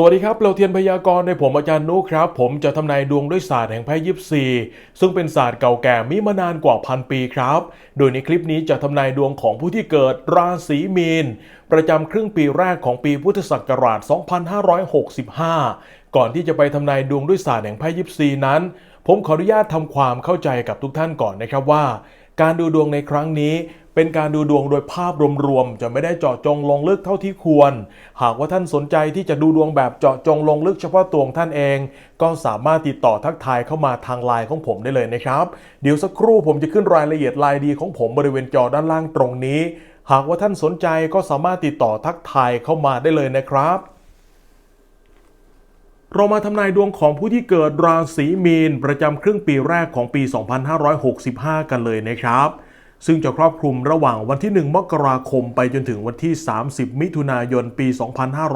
สวัสดีครับ เราเทียนพยากรณ์ในผมอาจารย์นุครับ ผมจะทำนายดวงด้วยศาสตร์แห่งไพ่ยิปซีซึ่งเป็นศาสตร์เก่าแก่มีมานานกว่าพันปีครับ โดยในคลิปนี้จะทำนายดวงของผู้ที่เกิดราศีมีน ประจำครึ่งปีแรกของปีพุทธศักราช 2565 ก่อนที่จะไปทำนายดวงด้วยศาสตร์แห่งไพ่ยิปซีนั้น ผมขออนุญาตทำความเข้าใจกับทุกท่านก่อนนะครับว่า การดูดวงในครั้งนี้เป็นการดูดวงโดยภาพรวมๆ จะไม่ได้เจาะจงลงลึกเท่าที่ควร หากว่าท่านสนใจที่จะดูดวงแบบเจาะจงลงลึกเฉพาะตัวของท่านเอง ก็สามารถติดต่อทักทายเข้ามาทางไลน์ของผมได้เลยนะครับ เดี๋ยวสักครู่ผมจะขึ้นรายละเอียดไลน์ดีของผมบริเวณจอด้านล่างตรงนี้ หากว่าท่านสนใจก็สามารถติดต่อทักทายเข้ามาได้เลยนะครับ เรามาทำนายดวงของผู้ที่เกิดราศีมีน ประจำครึ่งปีแรกของปี 2565 กันเลยนะครับ ซึ่งจะครอบคลุมระหว่างวันที่ 1 มกราคมไปจนถึงวันที่ 30 มิถุนายนปี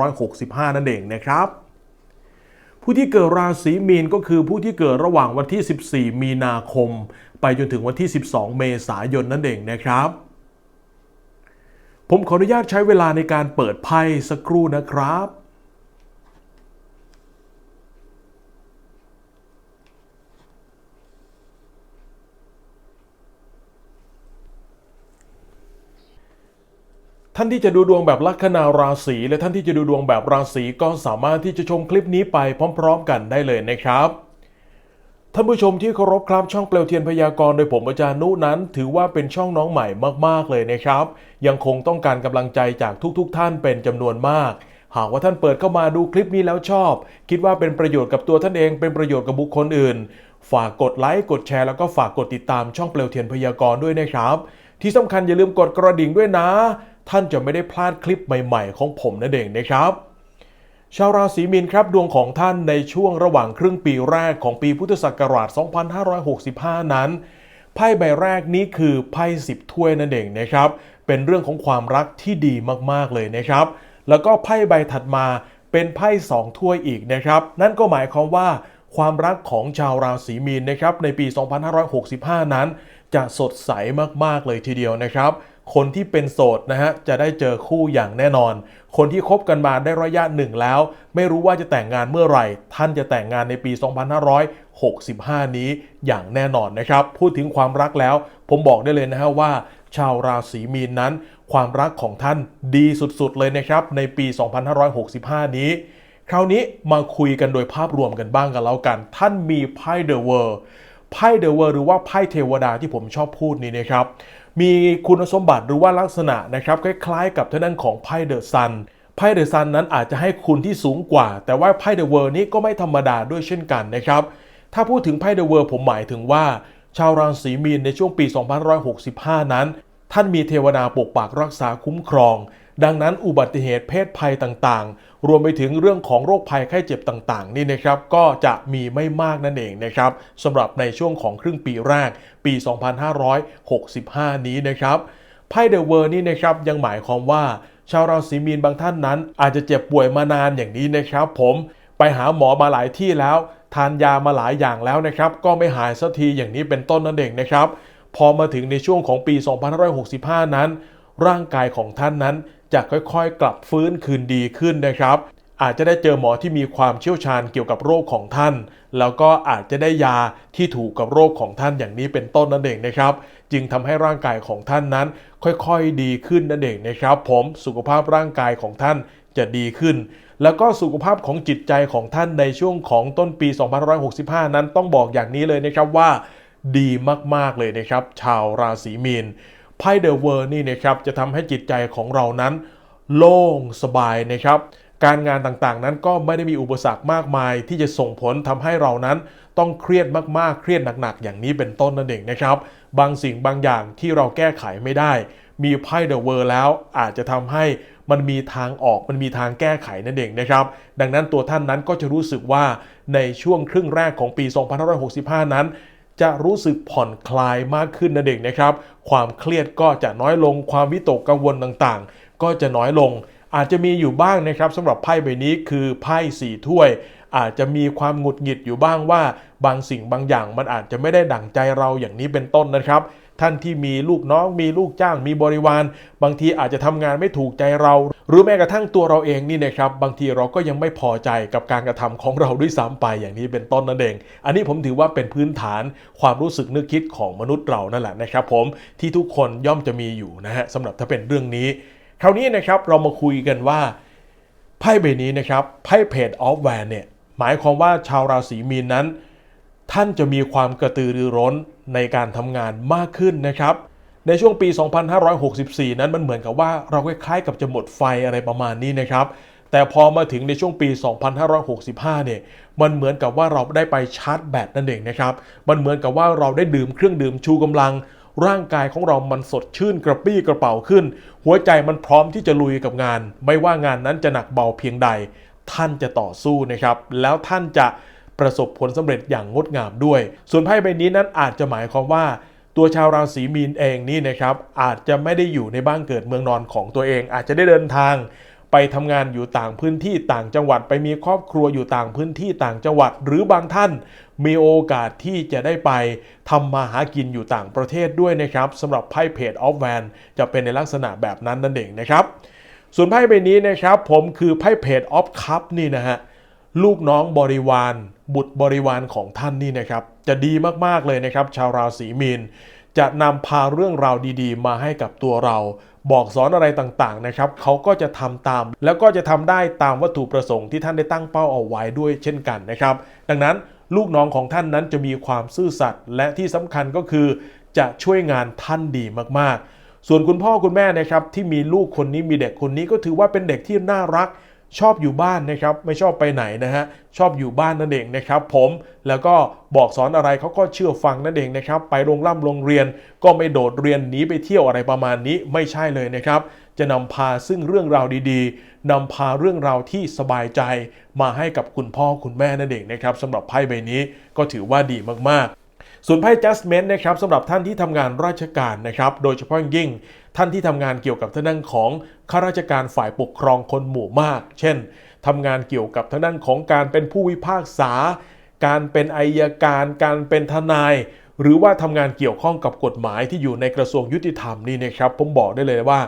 2565 นั่นเองนะครับ ผู้ที่เกิดราศีมีนก็คือผู้ที่เกิดระหว่างวันที่ 14 มีนาคม ไปจนถึงวันที่ 12 เมษายนนั่นเองนะครับ ผมขออนุญาตใช้เวลาในการเปิดไพ่สักครู่นะครับ ท่านที่จะดูดวงแบบลัคนาราศีและท่านที่จะดูดวงแบบราศีก็สามารถที่จะชมคลิปนี้ไปพร้อม ๆ กันได้เลยนะครับท่านผู้ชมที่เคารพครับช่องเปลวเทียนพยากรณ์โดยผมอาจารย์นุนั้น ถือว่าเป็นช่องน้องใหม่มากๆเลยนะครับ ยังคงต้องการกำลังใจจากทุกๆท่านเป็นจำนวนมาก หากว่าท่านเปิดเข้ามาดูคลิปนี้แล้วชอบ คิดว่าเป็นประโยชน์กับตัวท่านเองเป็นประโยชน์กับบุคคลอื่น ฝากกดไลค์กดแชร์แล้วก็ฝากกดติดตามช่องเปลวเทียนพยากรณ์ด้วยนะครับ ที่สำคัญอย่าลืมกดกระดิ่งด้วยนะ ท่านจะไม่ได้พลาดคลิปใหม่ๆ ของผมนั่นเองนะครับ ชาวราศีมีนครับดวงของท่านในช่วงระหว่างครึ่งปีแรกของปีพุทธศักราช 2565 นั้นไพ่ใบแรกนี้คือไพ่สิบถ้วยนั่นเองนะครับ เป็นเรื่องของความรักที่ดีมากๆเลยนะครับ แล้วก็ไพ่ใบถัดมาเป็นไพ่สองถ้วยอีกนะครับ นั่นก็หมายความว่าความรักของชาวราศีมีนนะครับในปี 2565 นั้น จะสดใสมากๆเลยทีเดียวนะครับ คนที่เป็นโสดนะฮะจะได้เจอคู่อย่างแน่นอน คนที่คบกันมาได้ระยะหนึ่งแล้ว ไม่รู้ว่าจะแต่งงานเมื่อไหร่ ท่านจะแต่งงานในปี 2565 นี้อย่างแน่นอนนะครับ พูดถึงความรักแล้ว ผมบอกได้เลยนะฮะว่า ชาวราศีมีนนั้น ความรักของท่านดีสุดๆเลยนะครับในปี 2565 นี้คราวนี้มาคุยกันโดยภาพรวมกันบ้างกันแล้วกัน ท่านมีไพ่เดอะเวิร์ ไพ่เดอะเวิร์หรือว่าไพ่เทวดาที่ผมชอบพูดนี้นะครับ มีคุณสมบัติหรือว่าลักษณะนะครับคล้ายๆ กับท่านั้นของไพ่เดอะซันไพ่เดอะซันนั้นอาจจะให้คุณที่สูงกว่า แต่ว่าไพ่เดอะเวิร์นี้ก็ไม่ธรรมดาด้วยเช่นกันนะครับ ถ้าพูดถึงไพ่เดอะเวิร์ผมหมายถึงว่า ชาวราศีมีนในช่วงปี 2565 นั้น ท่านมีเทวดาปกปักรักษาคุ้มครอง ดังนั้นอุบัติเหตุเพศภัยต่างๆ รวมไปถึงเรื่องของโรคภัยไข้เจ็บต่างๆ นี่นะครับก็จะมีไม่มากนั่นเองนะครับสำหรับในช่วงของครึ่งปีแรกปี 2565 นี้นะครับไพ่เดอะเวิร์นี่นะครับยังหมายความว่าชาวราศีมีนบางท่านนั้น อาจจะเจ็บป่วยมานานอย่างนี้นะครับ ผมไปหาหมอมาหลายที่แล้ว ทานยามาหลายอย่างแล้วนะครับ ก็ไม่หายสักทีอย่างนี้เป็นต้นนั่นเองนะครับ พอมาถึงในช่วงของปี 2565 นั้น ร่างกายของท่านนั้น จะค่อยๆ กลับฟื้นคืนดีขึ้นนะครับ อาจจะได้เจอหมอที่มีความเชี่ยวชาญเกี่ยวกับโรคของท่าน แล้วก็อาจจะได้ยาที่ถูกกับโรคของท่านอย่างนี้เป็นต้นนั่นเองนะครับ จึงทำให้ร่างกายของท่านนั้น ค่อยๆ ดีขึ้นนั่นเองนะครับ ผมสุขภาพร่างกายของท่านจะดีขึ้น แล้วก็สุขภาพของจิตใจของท่านในช่วงของต้นปี 2565 นั้นต้องบอกอย่างนี้เลยนะครับว่า ดีมากๆเลยนะครับ ชาวราศีมีน ไพ่เดอะเวิร์นี่นะครับจะทำให้จิตใจของเรานั้นโล่งสบายนะครับ การงานต่างๆนั้นก็ไม่ได้มีอุปสรรคมากมาย ที่จะส่งผลทำให้เรานั้นต้องเครียดมากๆ เครียดหนักๆ อย่างนี้เป็นต้นนั่นเองนะครับ บางสิ่งบางอย่างที่เราแก้ไขไม่ได้ มีไพ่เดอะเวิร์แล้วอาจจะทำให้มันมีทางออกมันมีทางแก้ไขนั่นเองนะครับ ดังนั้นตัวท่านนั้นก็จะรู้สึกว่าในช่วงครึ่งแรกของปี 2565 นั้น จะรู้สึกผ่อนคลายมากขึ้นนั่นเองนะครับ ความเครียดก็จะน้อยลง ความวิตกกังวลต่างๆ ก็จะน้อยลง อาจจะมีอยู่บ้างนะครับสำหรับไพ่ใบนี้คือไพ่สี่ถ้วย อาจจะมีความหงุดหงิดอยู่บ้างว่า บางสิ่งบางอย่างมันอาจจะไม่ได้ดั่งใจเราอย่างนี้เป็นต้นนะครับ ท่านที่มีลูกน้องมีลูกจ้าง มีบริวาร บางทีอาจจะทำงานไม่ถูกใจเรา หรือแม้กระทั่งตัวเราเองนี่นะครับ บางทีเราก็ยังไม่พอใจกับการกระทำของเราด้วยซ้ำไปอย่างนี้เป็นต้นนั่นเอง อันนี้ผมถือว่าเป็นพื้นฐานความรู้สึกนึกคิดของมนุษย์เรานั่นแหละนะครับผมที่ทุกคนย่อมจะมีอยู่นะฮะสำหรับถ้าเป็นเรื่องนี้ คราวนี้นะครับเรามาคุยกันว่าไพ่ใบนี้นะครับไพ่เพจออฟแวนเนี่ยหมายความว่าชาวราศีมีนนั้น ท่านจะมีความกระตือรือร้นในการทำงานมากขึ้นนะครับ ในช่วงปี 2564 นั้นมันเหมือนกับว่าเราคล้ายๆกับจะหมดไฟอะไรประมาณนี้นะครับ แต่พอมาถึงในช่วงปี 2565 เนี่ย มันเหมือนกับว่าเราได้ไปชาร์จแบตนั่นเองนะครับ มันเหมือนกับว่าเราได้ดื่มเครื่องดื่มชูกำลังร่างกายของเรามันสดชื่นกระปี้กระเป๋าขึ้น หัวใจมันพร้อมที่จะลุยกับงาน ไม่ว่างานนั้นจะหนักเบาเพียงใด ท่านจะต่อสู้นะครับ แล้วท่านจะ ประสบผลสำเร็จอย่างงดงามด้วย ส่วนไพ่ใบนี้นั้นอาจจะหมายความว่าตัวชาวราศีมีนเองนี่นะครับอาจจะไม่ได้อยู่ในบ้านเกิดเมืองนอนของตัวเอง อาจจะได้เดินทาง ไปทำงานอยู่ต่างพื้นที่ต่างจังหวัด ไปมีครอบครัวอยู่ต่างพื้นที่ต่างจังหวัด หรือบางท่านมีโอกาสที่จะได้ไปทำมาหากินอยู่ต่างประเทศด้วยนะครับสำหรับไพ่เพจออฟแวนจะเป็นในลักษณะแบบนั้นนั่นเองนะครับ ส่วนไพ่ใบนี้นะครับผมคือไพ่เพจออฟคัพนี่นะฮะ ลูกน้องบริวาร บุตรบริวารของท่านนี่นะครับ จะดีมากๆเลยนะครับ ชาวราศีมีนจะนำพาเรื่องราวดีๆ มาให้กับตัวเรา บอกสอนอะไรต่างๆนะครับเขาก็จะทำตาม แล้วก็จะทำได้ตามวัตถุประสงค์ที่ท่านได้ตั้งเป้าเอาไว้ด้วยเช่นกันนะครับ ดังนั้นลูกน้องของท่านนั้นจะมีความซื่อสัตย์และที่สำคัญก็คือ จะช่วยงานท่านดีมากๆ ส่วนคุณพ่อคุณแม่นะครับที่มีลูกคนนี้มีเด็กคนนี้ก็ถือว่าเป็นเด็กที่น่ารัก ชอบอยู่บ้านนะครับไม่ชอบไปไหนนะฮะชอบอยู่บ้านนั่นเองนะครับผมแล้วก็บอกสอนอะไรเขาก็เชื่อฟังนั่นเองนะครับไปโรงร่ำโรงเรียนก็ไม่โดดเรียนหนีไปเที่ยวอะไรประมาณนี้ไม่ใช่เลยนะครับ จะนำพาซึ่งเรื่องราวดีๆนำพาเรื่องราวที่สบายใจ มาให้กับคุณพ่อคุณแม่นั่นเองนะครับสำหรับไพ่ใบนี้ก็ถือว่าดีมากๆ ส่วนไพ่ Judgment นะครับสำหรับท่านที่ทำงานราชการนะครับโดยเฉพาะยิ่งท่านที่ทำงานเกี่ยวกับทางด้านของข้าราชการฝ่ายปกครองคนหมู่มาก เช่นทำงานเกี่ยวกับทางด้านของการเป็นผู้วิพากษา การเป็นอายการ การเป็นทนาย หรือว่าทำงานเกี่ยวข้องกับกฎหมายที่อยู่ในกระทรวงยุติธรรมนี่นะครับ ผมบอกได้เลยว่า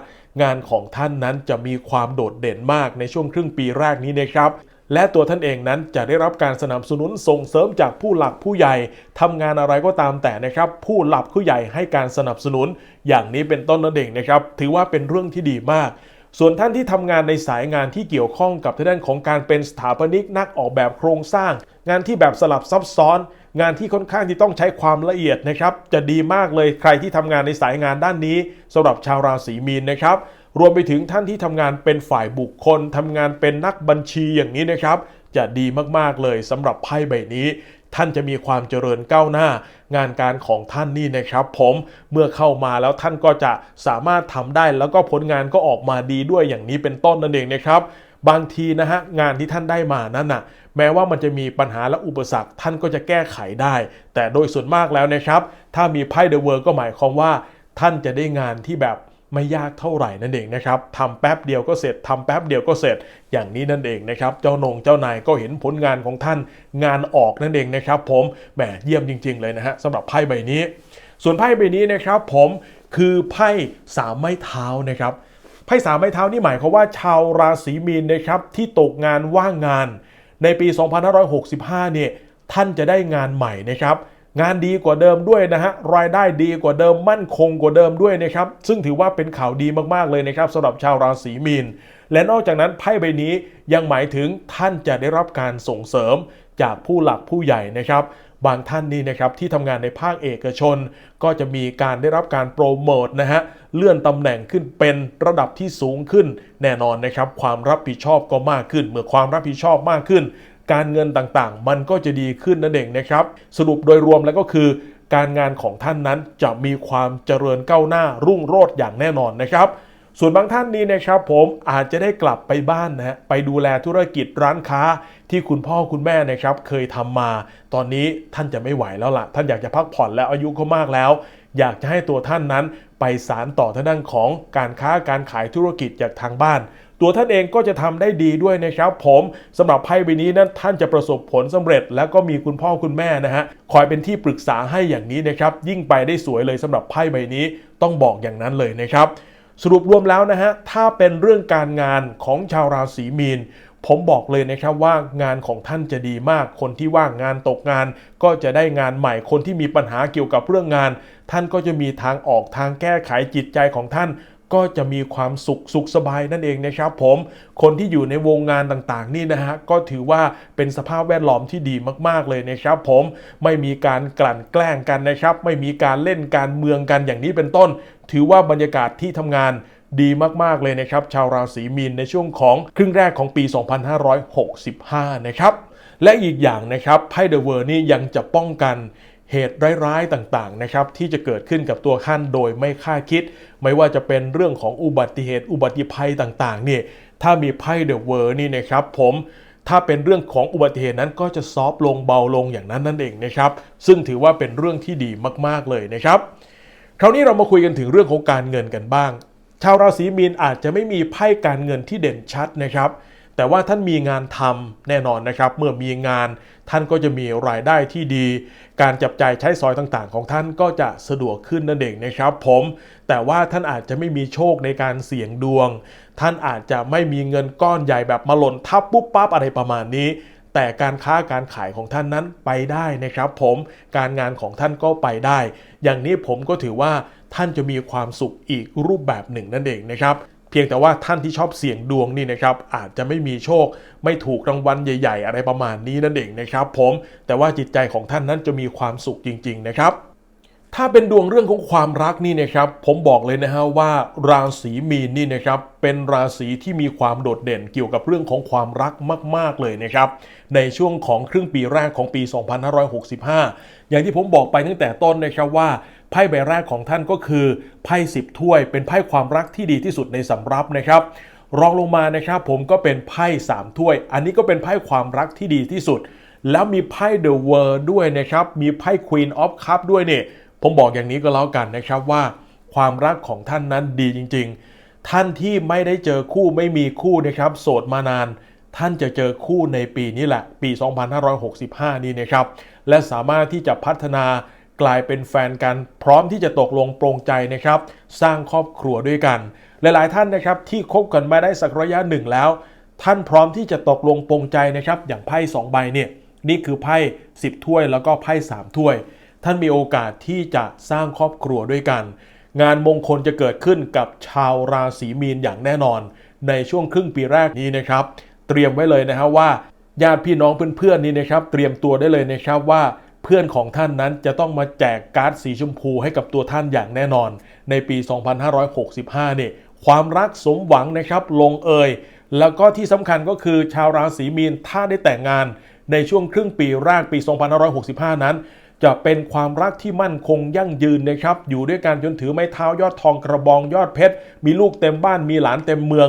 งานของท่านนั้นจะมีความโดดเด่นมากในช่วงครึ่งปีแรกนี้นะครับ และตัวท่านเองนั้นจะได้รับการสนับสนุนส่งเสริมจากผู้หลักผู้ใหญ่ทำงานอะไรก็ตามแต่นะครับ ผู้หลักผู้ใหญ่ให้การสนับสนุน อย่างนี้เป็นต้นนั่นเองนะครับ ถือว่าเป็นเรื่องที่ดีมาก ส่วนท่านที่ทำงานในสายงานที่เกี่ยวข้องกับทางด้านของการเป็นสถาปนิกนักออกแบบโครงสร้าง งานที่แบบสลับซับซ้อน งานที่ค่อนข้างที่ต้องใช้ความละเอียดนะครับ จะดีมากเลยใครที่ทำงานในสายงานด้านนี้สำหรับชาวราศีมีนนะครับ รวมไปถึงท่านที่ทำงานเป็นฝ่ายบุคคลทำงานเป็นนักบัญชีอย่างนี้นะครับ จะดีมากๆเลยสำหรับไพ่ใบนี้ ท่านจะมีความเจริญก้าวหน้า งานการของท่านนี่นะครับผมเมื่อเข้ามาแล้วท่านก็จะสามารถทำได้แล้วก็ผลงานก็ออกมาดีด้วยอย่างนี้เป็นต้นนั่นเองนะครับบางทีนะฮะงานที่ท่านได้มานั้นน่ะแม้ว่ามันจะมีปัญหาและอุปสรรคท่านก็จะแก้ไขได้ แต่โดยส่วนมากแล้วนะครับ ถ้ามีไพ่เดอะเวิร์ก็หมายความว่า ท่านจะได้งานที่แบบ ไม่ยากเท่าไหร่นั่นเองนะครับทำแป๊บเดียวก็เสร็จทำแป๊บเดียวก็เสร็จอย่างนี้นั่นเองนะครับ เจ้านงเจ้านายก็เห็นผลงานของท่านงานออกนั่นเองนะครับ ผมแหมเยี่ยมจริง ๆ เลยนะฮะสำหรับไพ่ใบนี้ ส่วนไพ่ใบนี้นะครับ ผมคือไพ่สามไม้เท้านะครับไพ่สามไม้เท้านี่หมายความว่าชาวราศีมีนนะครับที่ตกงานว่างงาน ในปี 2565 เนี่ยท่านจะได้งานใหม่นะครับ งานดีกว่าเดิมด้วยนะฮะรายได้ดีกว่าเดิมมั่นคงกว่าเดิมด้วยนะครับซึ่งถือว่าเป็นข่าวดีมากๆเลยนะครับสำหรับชาวราศีมีน และนอกจากนั้นไพ่ใบนี้ยังหมายถึงท่านจะได้รับการส่งเสริมจากผู้หลักผู้ใหญ่นะครับ บางท่านนี่นะครับที่ทำงานในภาคเอกชน ก็จะมีการได้รับการโปรโมทนะฮะเลื่อนตำแหน่งขึ้นเป็นระดับที่สูงขึ้น แน่นอนนะครับความรับผิดชอบก็มากขึ้น เมื่อความรับผิดชอบมากขึ้น การเงินต่างๆ มันก็จะดีขึ้นนั่นเองนะครับ สรุปโดยรวมแล้วก็คือ การงานของท่านนั้นจะมีความเจริญก้าวหน้ารุ่งโรจน์อย่างแน่นอนนะครับส่วนบางท่านนี้นะครับผมอาจจะได้กลับไปบ้านนะฮะไปดูแลธุรกิจร้านค้าที่คุณพ่อคุณแม่นะครับเคยทำมา ตอนนี้ท่านจะไม่ไหวแล้วล่ะ ท่านอยากจะพักผ่อนแล้วอายุก็มากแล้ว อยากจะให้ตัวท่านนั้นไปสารต่อทางด้านของการค้าการขายธุรกิจจากทางบ้าน ตัวท่านเองก็จะทำได้ดีด้วยนะครับผมสำหรับไพ่ใบนี้นั้นท่านจะประสบผลสำเร็จ แล้วก็มีคุณพ่อคุณแม่นะฮะคอยเป็นที่ปรึกษาให้อย่างนี้นะครับยิ่งไปได้สวยเลยสำหรับไพ่ใบนี้ต้องบอกอย่างนั้นเลยนะครับ สรุปรวมแล้วนะฮะถ้าเป็นเรื่องการงานของชาวราศีมีนผมบอกเลยนะครับว่างานของท่านจะดีมาก คนที่ว่างงานตกงาน ก็จะได้งานใหม่ คนที่มีปัญหาเกี่ยวกับเรื่องงาน ท่านก็จะมีทางออกทางแก้ไขจิตใจของท่าน ก็จะมีความสุขสุขสบายนั่นเองนะครับผมคนที่อยู่ในวงงานต่างๆ นี่นะฮะก็ถือว่าเป็นสภาพแวดล้อมที่ดีมากๆเลยนะครับผมไม่มีการกลั่นแกล้งกันนะครับ ไม่มีการเล่นการเมืองกันอย่างนี้เป็นต้น ถือว่าบรรยากาศที่ทำงานดีมากๆเลยนะครับ ชาวราศีมีนในช่วงของครึ่งแรกของปี 2565 นะครับ และอีกอย่างนะครับไพ่เดอะเวอร์นี่ยังจะป้องกัน เหตุร้ายๆต่างๆนะครับที่จะเกิดขึ้นกับตัวท่านโดยไม่คาดคิด ไม่ว่าจะเป็นเรื่องของอุบัติเหตุอุบัติภัยต่างๆเนี่ยถ้ามีไพ่เดอะเวอร์นี่นะครับผมถ้าเป็นเรื่องของอุบัติเหตุนั้นก็จะซอฟต์ลงเบาลงอย่างนั้นนั่นเองนะครับ ซึ่งถือว่าเป็นเรื่องที่ดีมากๆเลยนะครับ คราวนี้เรามาคุยกันถึงเรื่องของการเงินกันบ้าง ชาวราศีมีนอาจจะไม่มีไพ่การเงินที่เด่นชัดนะครับ แต่ว่าท่านมีงานทำแน่นอนนะครับ เมื่อมีงานท่านก็จะมีรายได้ที่ดี การจับจ่ายใช้สอยต่างๆ ของท่านก็จะสะดวกขึ้นนั่นเองนะครับ ผม แต่ว่าท่านอาจจะไม่มีโชคในการเสี่ยงดวง ท่านอาจจะไม่มีเงินก้อนใหญ่แบบมาหล่นทับปุ๊บปั๊บอะไรประมาณนี้แต่การค้าการขายของท่านนั้นไปได้นะครับ ผมการงานของท่านก็ไปได้ อย่างนี้ผมก็ถือว่าท่านจะมีความสุขอีกรูปแบบหนึ่งนั่นเองนะครับ พียงแต่ว่าท่านที่ชอบเสี่ยงดวงนี่นะครับอาจจะไม่มีโชค ไม่ถูกรางวัลใหญ่ ๆ อะไรประมาณนี้นั่นเองนะครับผมแต่ว่าจิตใจของท่านนั้นจะมีความสุขจริง ๆ นะครับถ้าเป็นดวงเรื่องของความรักนี่นะครับ ผมบอกเลยนะฮะว่าราศีมีนนี่นะครับเป็นราศีที่มีความโดดเด่นเกี่ยวกับเรื่องของความรักมาก ๆ เลยนะครับ ในช่วงของครึ่งปีแรกของปี 2565 อย่างที่ผมบอกไปตั้งแต่ต้นนะครับว่า ไพ่ใบแรกของท่านก็คือไพ่สิบถ้วย เป็นไพ่ความรักที่ดีที่สุดในสำรับนะครับ รองลงมานะครับผมก็เป็นไพ่สามถ้วย อันนี้ก็เป็นไพ่ความรักที่ดีที่สุด แล้วมีไพ่ The World ด้วยนะครับ มีไพ่ Queen of Cup ด้วยเนี่ยผมบอกอย่างนี้ก็แล้วกันนะครับว่า ความรักของท่านนั้นดีจริง ๆ ท่านที่ไม่ได้เจอคู่ไม่มีคู่นะครับ โสดมานานท่านจะเจอคู่ในปีนี้แหละ ปี 2565 นี้นะครับ และสามารถที่จะพัฒนา กลายเป็นแฟนกันพร้อมที่จะตกลงปรงใจนะครับ สร้างครอบครัวด้วยกัน หลายๆท่านนะครับที่คบกันมาได้สักระยะหนึ่งแล้ว ท่านพร้อมที่จะตกลงปรงใจนะครับ อย่างไพ่สองใบเนี่ยนี่คือไพ่10 ถ้วยแล้วก็ไพ่3ถ้วย ท่านมีโอกาสที่จะสร้างครอบครัวด้วยกัน งานมงคลจะเกิดขึ้นกับชาวราศีมีนอย่างแน่นอน ในช่วงครึ่งปีแรกนี้นะครับ เตรียมไว้เลยนะฮะว่าญาติพี่น้องเพื่อนๆนี่นะครับ เตรียมตัวได้เลยนะครับว่า เพื่อนของท่านนั้นจะต้องมาแจกการ์ดสีชมพูให้กับตัวท่านอย่างแน่นอน ในปี 2565เนี่ยความรักสมหวังนะครับลงเอย แล้วก็ที่สำคัญก็คือชาวราศีมีนถ้าได้แต่งงาน ในช่วงครึ่งปีแรกปี 2565 นั้น จะเป็นความรักที่มั่นคงยั่งยืนนะครับอยู่ด้วยกันจนถือไม้เท้ายอดทองกระบองยอดเพชร มีลูกเต็มบ้านมีหลานเต็มเมือง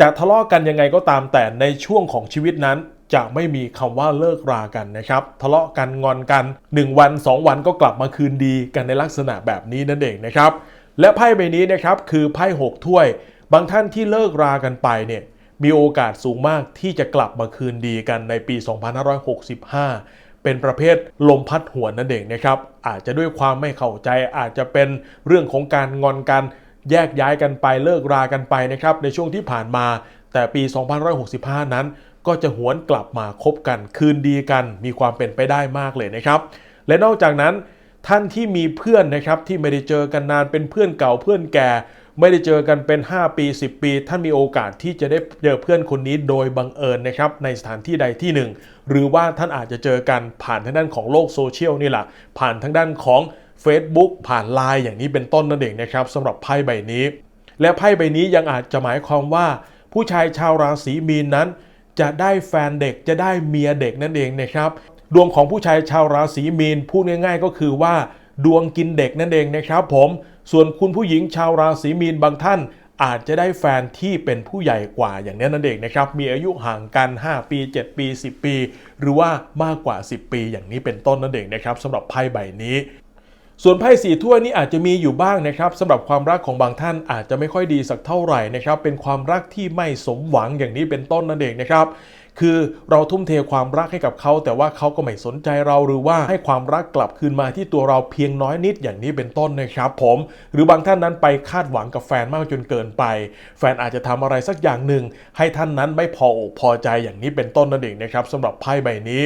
จะทะเลาะกันยังไงก็ตามแต่ในช่วงของชีวิตนั้น จะไม่มีคำว่าเลิกรากันนะครับ ทะเลาะกันงอนกัน 1 วัน 2 วันก็กลับมาคืนดีกันในลักษณะแบบนี้นั่นเองนะครับ และไพ่ใบนี้นะครับคือไพ่6ถ้วย บางท่านที่เลิกรากันไปเนี่ยมีโอกาสสูงมากที่จะกลับมาคืนดีกันในปี 2565 เป็นประเภทลมพัดหัวนนั่นเองนะครับ อาจจะด้วยความไม่เข้าใจอาจจะเป็นเรื่องของการงอนกัน แยกย้ายกันไปเลิกรากันไปนะครับในช่วงที่ผ่านมา แต่ปี 2565 นั้น ก็จะหวนกลับมาคบกันคืนดีกัน มีความเป็นไปได้มากเลยนะครับ และนอกจากนั้นท่านที่มีเพื่อนนะครับที่ไม่ได้เจอกันนานเป็นเพื่อนเก่าเพื่อนแก่ ไม่ได้เจอกันเป็น 5 ปี 10 ปี ท่านมีโอกาสที่จะได้เจอเพื่อนคนนี้โดยบังเอิญนะครับในสถานที่ใดที่หนึ่ง หรือว่าท่านอาจจะเจอกันผ่านทางด้านของโลกโซเชียลนี่แหละผ่านทางด้านของ Facebook ผ่านไลน์อย่างนี้เป็นต้นนั่นเองนะครับสำหรับไพ่ใบนี้ และไพ่ใบนี้ยังอาจจะหมายความว่า ผู้ชายชาวราศีมีนนั้น จะได้แฟนเด็กจะได้เมียเด็กนั่นเองนะครับ ดวงของผู้ชายชาวราศีมีนพูดง่ายๆ ก็คือว่า ดวงกินเด็กนั่นเองนะครับ ผมส่วนคุณผู้หญิงชาวราศีมีนบางท่านอาจจะได้แฟนที่เป็นผู้ใหญ่กว่าอย่างนี้นั่นเองนะครับ มีอายุห่างกัน 5 ปี 7 ปี 10 ปี หรือว่ามากกว่า 10 ปีอย่างนี้เป็นต้นนั่นเองนะครับสำหรับไพ่ใบนี้ ส่วนไพ่สีถ้วยนี่อาจจะมีอยู่บ้างนะครับสำหรับความรักของบางท่านอาจจะไม่ค่อยดีสักเท่าไหร่นะครับเป็นความรักที่ไม่สมหวังอย่างนี้เป็นต้นนั่นเองนะครับคือเราทุ่มเทความรักให้กับเขา แต่ว่าเขาก็ไม่สนใจเราหรือว่าให้ความรักกลับคืนมาที่ตัวเราเพียงน้อยนิดอย่างนี้เป็นต้นนะครับ ผม หรือบางท่านนั้นไปคาดหวังกับแฟนมากจนเกินไป แฟนอาจจะทำอะไรสักอย่างหนึ่ง ให้ท่านนั้นไม่พออกพอใจอย่างนี้เป็นต้นนั่นเองนะครับสำหรับไพ่ใบนี้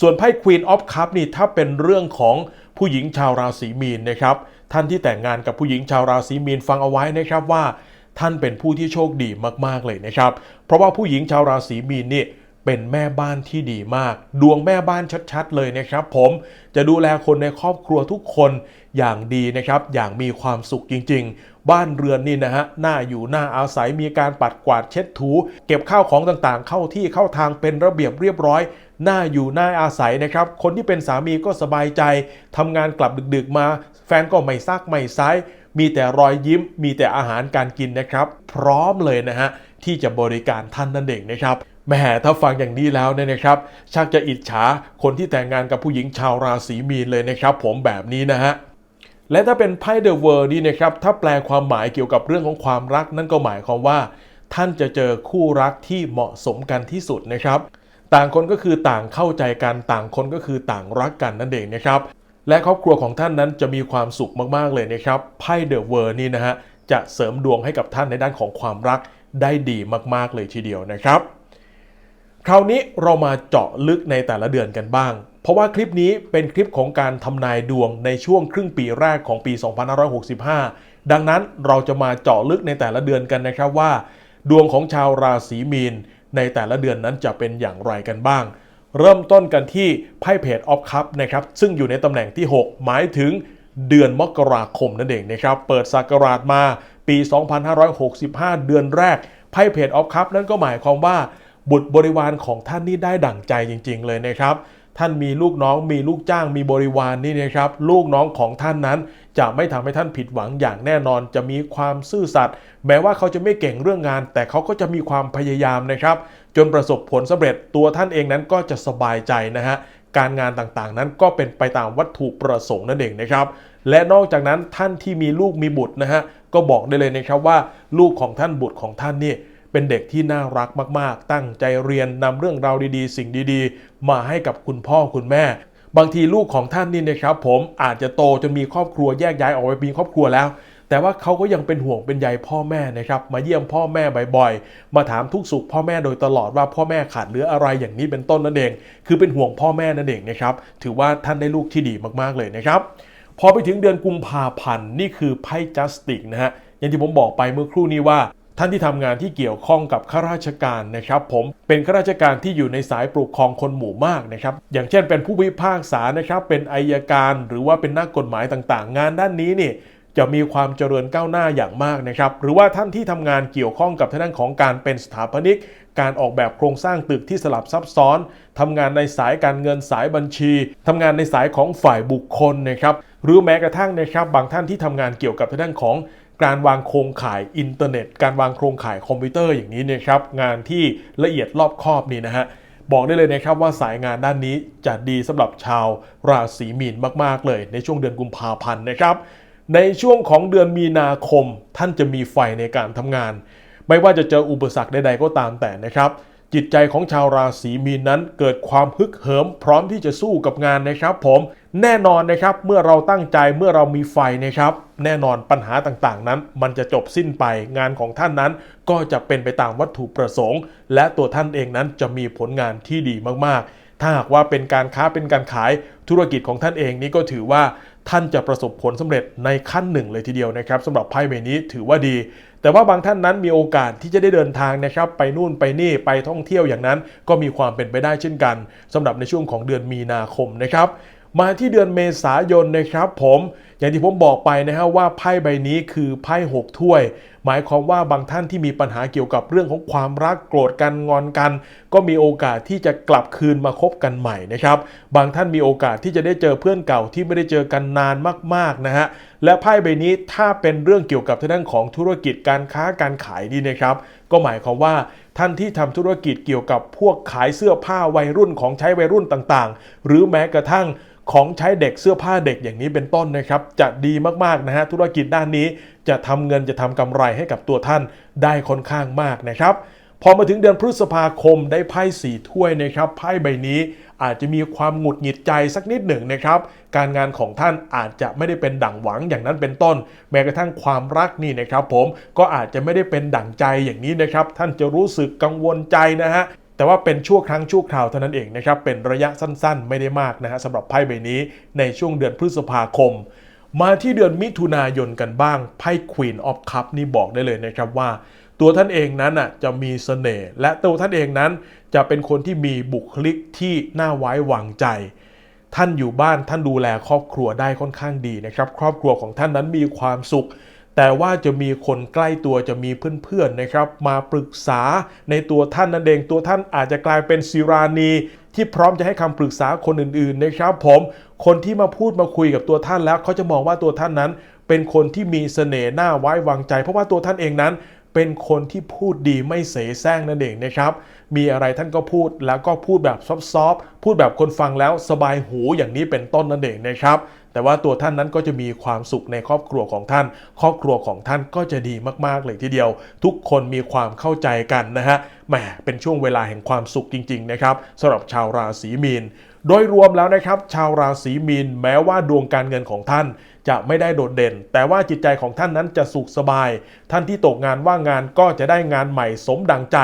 ส่วนไพ่ Queen of Cup นี่ถ้าเป็นเรื่องของ ผู้หญิงชาวราศีมีนนะครับ ท่านที่แต่งงานกับผู้หญิงชาวราศีมีนฟังเอาไว้นะครับว่า ท่านเป็นผู้ที่โชคดีมากๆเลยนะครับ เพราะว่าผู้หญิงชาวราศีมีนนี่เป็นแม่บ้านที่ดีมาก ดวงแม่บ้านชัดๆ เลยนะครับ ผมจะดูแลคนในครอบครัวทุกคนอย่างดีนะครับ อย่างมีความสุขจริงๆ บ้านเรือนนี่นะฮะน่าอยู่น่าอาศัยมีการปัดกวาดเช็ดถู เก็บข้าวของต่างๆ เข้าที่เข้าทางเป็นระเบียบเรียบร้อยน่าอยู่น่าอาศัยนะครับ คนที่เป็นสามีก็สบายใจทำงานกลับดึกๆมา แฟนก็ไม่ซักไม่ไซายมีแต่รอยยิ้ม มีแต่อาหารการกินนะครับ พร้อมเลยนะฮะที่จะบริการท่านนั่นเองนะครับแหมถ้าฟังอย่างนี้แล้วเนี่ยนะครับชักจะอิจฉาคนที่แต่งงานกับผู้หญิงชาวราศีมีนเลยนะครับ ผมแบบนี้นะฮะ และถ้าเป็นไพ่เดอะเวิร์นี่นะครับถ้าแปลความหมายเกี่ยวกับเรื่องของความรัก นั่นก็หมายความว่า ท่านจะเจอคู่รักที่เหมาะสมกันที่สุดนะครับ ต่างคนก็คือต่างเข้าใจกันต่างคนก็คือต่างรักกันนั่นเองนะครับ และครอบครัวของท่านนั้นจะมีความสุขมากๆเลยนะครับไพ่เดอะเวิร์นี่นะฮะจะเสริมดวงให้กับท่านในด้านของความรักได้ดีมากๆเลยทีเดียวนะครับ คราวนี้เรามาเจาะลึกในแต่ละเดือนกันบ้าง เพราะว่าคลิปนี้เป็นคลิปของการทำนายดวงในช่วงครึ่งปีแรกของปี 2565 ดังนั้นเราจะมาเจาะลึกในแต่ละเดือนกันนะครับว่า ดวงของชาวราศีมีน ในแต่ละเดือนนั้นจะเป็นอย่างไรกันบ้าง เริ่มต้นกันที่ไพ่เพจออฟคัพนะครับซึ่งอยู่ในตำแหน่งที่ 6 หมายถึงเดือนมกราคมนั่นเองนะครับเปิดสักราชมาปี 2565 เดือนแรกไพ่เพจออฟคัพนั่นก็หมายความว่าบุตรบริวารของท่านนี่ได้ดั่งใจจริง ๆ เลยนะครับ ท่านมีลูกน้องมีลูกจ้างมีบริวารนนี่นะครับ ลูกน้องของท่านนั้น จะไม่ทำให้ท่านผิดหวังอย่างแน่นอน จะมีความซื่อสัตย์แม้ว่าเขาจะไม่เก่งเรื่องงาน แต่เขาก็จะมีความพยายามนะครับ จนประสบผลสำเร็จตัวท่านเองนั้นก็จะสบายใจนะฮะการงานต่างๆ นั้นก็เป็นไปตามวัตถุประสงค์นั่นเองนะครับ และนอกจากนั้นท่านที่มีลูกมีบุตรนะฮะก็บอกได้เลยนะครับว่า ลูกของท่านบุตรของท่านนี่ เป็นเด็กที่น่ารักมากๆ ตั้งใจเรียนนำเรื่องราวดีๆ สิ่งดีๆ มาให้กับคุณพ่อคุณแม่บางทีลูกของท่านนี่นะครับ ผมอาจจะโตจนมีครอบครัวแยกย้ายออกไปมีครอบครัวแล้ว แต่ว่าเขาก็ยังเป็นห่วงเป็นใยพ่อแม่นะครับ มาเยี่ยมพ่อแม่บ่อยๆ มาถามทุกสุขพ่อแม่โดยตลอดว่าพ่อแม่ขาดเหลืออะไรอย่างนี้เป็นต้นนั่นเอง คือเป็นห่วงพ่อแม่นั่นเองนะครับ ถือว่าท่านได้ลูกที่ดีมากๆเลยนะครับ พอไปถึงเดือนกุมภาพันธ์นี่คือไพ่จัสติกนะฮะอย่างที่ผมบอกไปเมื่อครู่นี้ว่า ท่านที่ทำงานที่เกี่ยวข้องกับข้าราชการนะครับ ผมเป็นข้าราชการที่อยู่ในสายปกครองคนหมู่มากนะครับ อย่างเช่นเป็นผู้พิพากษานะครับ เป็นอายการหรือว่าเป็นนักกฎหมายต่างๆ งานด้านนี้นี่จะมีความเจริญก้าวหน้าอย่างมากนะครับ หรือว่าท่านที่ทำงานเกี่ยวข้องกับทางด้านของการเป็นสถาปนิก การออกแบบโครงสร้างตึกที่สลับซับซ้อนทำงานในสายการเงินสายบัญชีทำงานในสายของฝ่ายบุคคลนะครับ หรือแม้กระทั่งนะครับ บางท่านที่ทำงานเกี่ยวกับทางด้านของ การวางโครงข่ายอินเทอร์เน็ต การวางโครงข่ายคอมพิวเตอร์อย่างนี้นะครับงานที่ละเอียดรอบคอบนี่นะฮะบอกได้เลยนะครับว่าสายงานด้านนี้จะดีสำหรับชาวราศีมีนมากๆเลย ในช่วงเดือนกุมภาพันธ์นะครับ ในช่วงของเดือนมีนาคม ท่านจะมีไฟในการทำงาน ไม่ว่าจะเจออุปสรรคใดๆก็ตามแต่นะครับ จิตใจของชาวราศีมีนนั้นเกิดความฮึกเหิมพร้อมที่จะสู้กับงานนะครับ ผม แน่นอนนะครับเมื่อเราตั้งใจเมื่อเรามีไฟนะครับ แน่นอนปัญหาต่างๆนั้น มันจะจบสิ้นไปงานของท่านนั้น ก็จะเป็นไปตามวัตถุประสงค์ และตัวท่านเองนั้นจะมีผลงานที่ดีมากๆ ถ้าหากว่าเป็นการค้าเป็นการขายธุรกิจของท่านเองนี่ก็ถือว่าท่านจะประสบผลสำเร็จในขั้นหนึ่งเลยทีเดียวนะครับสำหรับไพ่ใบนี้ถือว่าดี แต่ว่าบางท่านนั้นมีโอกาสที่จะได้เดินทางนะครับไปนู่นไปนี่ไปท่องเที่ยวอย่างนั้น ก็มีความเป็นไปได้เช่นกันสำหรับในช่วงของเดือนมีนาคมนะครับ มาที่เดือนเมษายนนะครับผมอย่างที่ผมบอกไปนะฮะว่าไพ่ใบนี้คือไพ่หกถ้วย หมายความว่าบางท่านที่มีปัญหาเกี่ยวกับเรื่องของความรักโกรธกันงอนกัน ก็มีโอกาสที่จะกลับคืนมาคบกันใหม่นะครับบางท่านมีโอกาสที่จะได้เจอเพื่อนเก่าที่ไม่ได้เจอกันนานมากๆนะฮะและไพ่ใบนี้ถ้าเป็นเรื่องเกี่ยวกับทางด้านของธุรกิจการค้าการขายนี่นะครับ ก็หมายความว่าท่านที่ทำธุรกิจเกี่ยวกับพวกขายเสื้อผ้าวัยรุ่นของใช้วัยรุ่นต่างๆ หรือแม้กระทั่ง ของใช้เด็กเสื้อผ้าเด็กอย่างนี้เป็นต้นนะครับ จะดีมากๆนะฮะธุรกิจด้านนี้จะทำเงินจะทำกำไรให้กับตัวท่านได้ค่อนข้างมากนะครับพอมาถึงเดือนพฤษภาคมได้ไพ่สี่ถ้วยนะครับไพ่ใบนี้อาจจะมีความหงุดหงิดใจสักนิดหนึ่งนะครับ การงานของท่านอาจจะไม่ได้เป็นดั่งหวังอย่างนั้นเป็นต้น แม้กระทั่งความรักนี่นะครับ ผมก็อาจจะไม่ได้เป็นดั่งใจอย่างนี้นะครับ ท่านจะรู้สึกกังวลใจนะฮะ แต่ว่าเป็นชั่วครั้งชั่วคราวเท่านั้นเองนะครับ เป็นระยะสั้นๆ ไม่ได้มากนะฮะสำหรับไพ่ใบนี้ในช่วงเดือนพฤษภาคม มาที่เดือนมิถุนายนกันบ้างไพ่ Queen of Cup นี่บอกได้เลยนะครับว่า ตัวท่านเองนั้นอะจะมีเสน่ห์และตัวท่านเองนั้น จะเป็นคนที่มีบุคลิกที่น่าไว้วางใจ ท่านอยู่บ้านท่านดูแลครอบครัวได้ค่อนข้างดีนะครับ ครอบครัวของท่านนั้นมีความสุข แต่ว่าจะมีคนใกล้ตัวจะมีเพื่อนๆนะครับ มาปรึกษาในตัวท่านนั่นเองตัวท่านอาจจะกลายเป็นศิรานีที่พร้อมจะให้คำปรึกษาคนอื่นๆนะครับ ผมคนที่มาพูดมาคุยกับตัวท่านแล้วเขาจะมองว่าตัวท่านนั้น เป็นคนที่มีเสน่ห์น่าไว้วางใจ เพราะว่าตัวท่านเองนั้นเป็นคนที่พูดดีไม่เสแสร้งนั่นเองนะครับ มีอะไรท่านก็พูดแล้วก็พูดแบบซอฟๆพูดแบบคนฟังแล้วสบายหูอย่างนี้เป็นต้นนั่นเองนะครับ แต่ว่าตัวท่านนั้นก็จะมีความสุขในครอบครัวของท่าน ครอบครัวของท่านก็จะดีมากๆเลยทีเดียว ทุกคนมีความเข้าใจกันนะฮะแหมเป็นช่วงเวลาแห่งความสุขจริงๆนะครับสำหรับชาวราศีมีน โดยรวมแล้วนะครับ ชาวราศีมีนแม้ว่าดวงการเงินของท่านจะไม่ได้โดดเด่น แต่ว่าจิตใจของท่านนั้นจะสุขสบาย ท่านที่ตกงานว่างงานก็จะได้งานใหม่สมดังใจ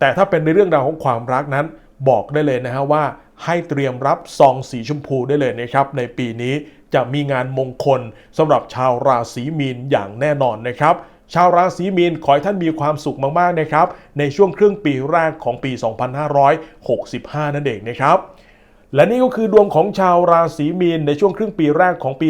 แต่ถ้าเป็นในเรื่องราวของความรักนั้น บอกได้เลยนะฮะว่า ให้เตรียมรับซองสีชมพูได้เลยนะครับในปีนี้ จะมีงานมงคลสำหรับชาวราศีมีนอย่างแน่นอนนะครับ ชาวราศีมีนขอให้ท่านมีความสุขมากๆนะครับ ในช่วงครึ่งปีแรกของปี 2565 นั่นเองนะครับและนี่ก็คือดวงของชาวราศีมีนในช่วงครึ่งปีแรกของปี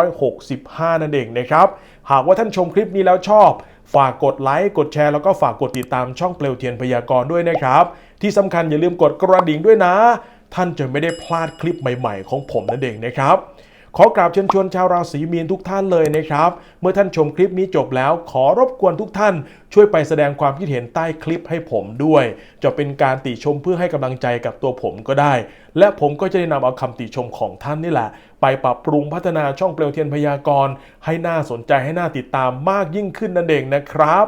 2565 นั่นเองนะครับ หากว่าท่านชมคลิปนี้แล้วชอบ ฝากกดไลค์ กดแชร์ แล้วก็ฝากกดติดตามช่องเปลวเทียนพยากรณ์ด้วยนะครับ ที่สำคัญอย่าลืมกดกระดิ่งด้วยนะ ท่านจะไม่ได้พลาดคลิปใหม่ ๆ ของผมนั่นเองนะครับ ขอกราบเชิญชวนชาวราศีมีนทุกท่านเลยนะครับ เมื่อท่านชมคลิปนี้จบแล้ว ขอรบกวนทุกท่าน ช่วยไปแสดงความคิดเห็นใต้คลิปให้ผมด้วย จะเป็นการติชมเพื่อให้กำลังใจกับตัวผมก็ได้ และผมก็จะได้นำเอาคำติชมของท่านนี่แหละ ไปปรับปรุงพัฒนาช่องเปลวเทียนพยากรณ์ให้น่าสนใจให้น่าติดตามมากยิ่งขึ้นนั่นเองนะครับ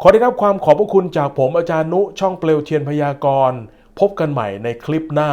ขอได้รับความขอบพระคุณจากผมอาจารย์นุช่องเปลวเทียนพยากรณ์ พบกันใหม่ในคลิปหน้า